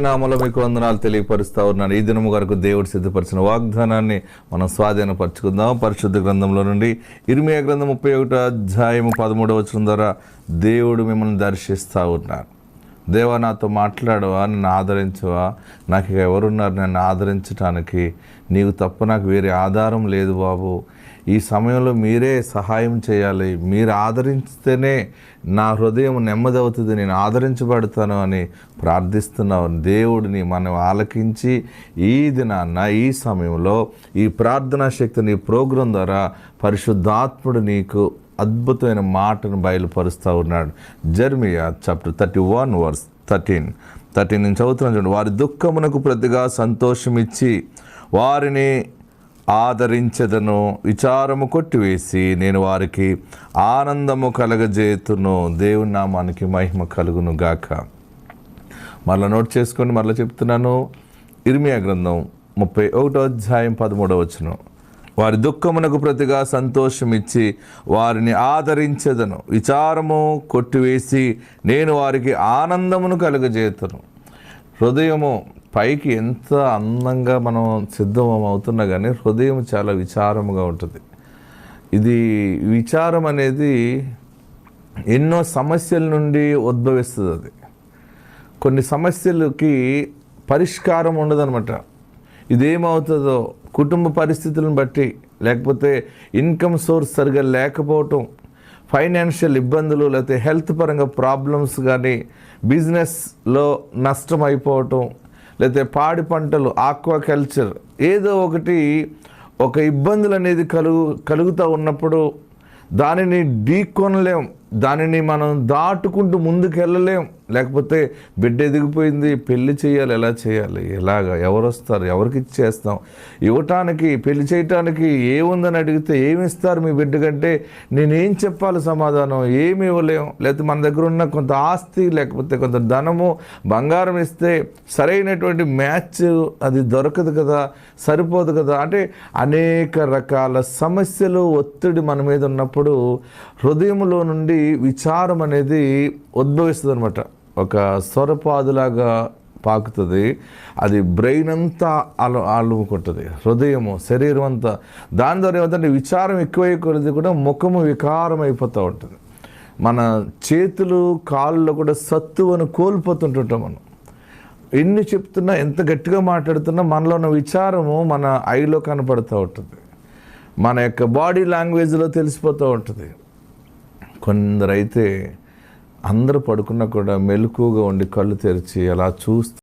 నామలో మీకు వందనాలు తెలియపరుస్తూ ఉన్నాను. ఈ దినము వరకు దేవుడు సిద్ధపరిచిన వాగ్దానాన్ని మనం స్వాధీనపరచుకుందాం. పరిశుద్ధ గ్రంథంలో నుండి ఇరిమియా గ్రంథం ముప్పై ఒకటో అధ్యాయము పదమూడవ వచనం ద్వారా దేవుడు మిమ్మల్ని దర్శిస్తూ ఉన్నారు దేవా నాతో మాట్లాడవా నన్ను ఆదరించవా? నాకు ఇక ఎవరున్నారు నన్ను ఆదరించటానికి? నీవు తప్ప నాకు వేరే ఆధారం లేదు బాబు. ఈ సమయంలో మీరే సహాయం చేయాలి. మీరు ఆదరిస్తేనే నా హృదయం నెమ్మదవుతుంది. నేను ఆదరించబడతాను అని ప్రార్థిస్తున్నావు. దేవుడిని మనం ఆలకించి ఈ దినాన్న ఈ సమయంలో ఈ ప్రార్థనా శక్తిని ప్రోగ్రాం ద్వారా పరిశుద్ధాత్ముడు నీకు అద్భుతమైన మాటను బయలుపరుస్తూ ఉన్నాడు. Jeremiah chapter thirty one verse thirteen thirteen నుంచి చదువుతున్నాను చూడండి. వారి దుఃఖమునకు ప్రతిగా సంతోషమిచ్చి వారిని ఆదరించదను. విచారము కొట్టివేసి నేను వారికి ఆనందము కలగజేతును దేవుని నామానికి మహిమ కలుగును గాక. మరలా నోట్ చేసుకొని మరలా చెప్తున్నాను. ఇర్మియా గ్రంథం ముప్పై ఒకటో అధ్యాయం పదమూడవ వచనం. వారి దుఃఖమునకు ప్రతిగా సంతోషమిచ్చి వారిని ఆదరించదను. విచారము కొట్టివేసి నేను వారికి ఆనందమును కలుగజేతను హృదయము పైకి ఎంత అందంగా మనం సిద్ధం అవుతున్నా కానీ హృదయం చాలా విచారముగా ఉంటుంది. ఇది విచారం అనేది ఎన్నో సమస్యల నుండి ఉద్భవిస్తుంది అది. కొన్ని సమస్యలకి పరిష్కారం ఉండదనమాట ఇదేమవుతుందో కుటుంబ పరిస్థితులను బట్టి లేకపోతే ఇన్కమ్ సోర్స్ సరిగా లేకపోవటం ఫైనాన్షియల్ ఇబ్బందులు లేకపోతే హెల్త్ పరంగా ప్రాబ్లమ్స్ కానీ బిజినెస్లో నష్టం అయిపోవటం లేకపోతే పాడి పంటలు ఆక్వా కల్చర్ ఏదో ఒకటి ఒక ఇబ్బందులు అనేది కలుగు కలుగుతూ ఉన్నప్పుడు దానిని ఢీకొనలేం. దానిని మనం దాటుకుంటూ ముందుకు వెళ్ళలేం లేకపోతే బిడ్డ ఎదిగిపోయింది పెళ్ళి చేయాలి ఎలా చేయాలి ఎలాగ ఎవరు వస్తారు ఎవరికి ఇచ్చేస్తాం. ఇవ్వటానికి పెళ్ళి చేయటానికి ఏముందని అడిగితే ఏమి ఇస్తారు మీ బిడ్డ కంటే? నేనేం చెప్పాలి సమాధానం? ఏమి ఇవ్వలేం. లేకపోతే మన దగ్గర ఉన్న కొంత ఆస్తి లేకపోతే కొంత ధనము బంగారం ఇస్తే సరైనటువంటి మ్యాచ్ అది దొరకదు కదా సరిపోదు కదా. అంటే అనేక రకాల సమస్యలు ఒత్తిడి మన మీద ఉన్నప్పుడు హృదయంలో నుండి విచారం అనేది ఉద్భవిస్తుంది అనమాట ఒక స్వరపాదులాగా పాకుతుంది. అది బ్రెయిన్ అంతా అలు అలుముకుంటుంది. హృదయము శరీరం అంతా. దాని ద్వారా ఏమంటే విచారం ఎక్కువై కొలది కూడా ముఖము వికారం అయిపోతూ ఉంటుంది. మన చేతులు కాళ్ళలో కూడా సత్తువను కోల్పోతుంటుంటాం మనం. ఎన్ని చెప్తున్నా ఎంత గట్టిగా మాట్లాడుతున్నా మనలో ఉన్న విచారము మన ఐలో కనపడుతూ ఉంటుంది. మన యొక్క బాడీ లాంగ్వేజ్లో తెలిసిపోతూ ఉంటుంది. కొందరైతే అందరూ పడుకున్నా కూడా మెలకుగా ఉండి కళ్ళు తెరిచి అలా చూస్తూ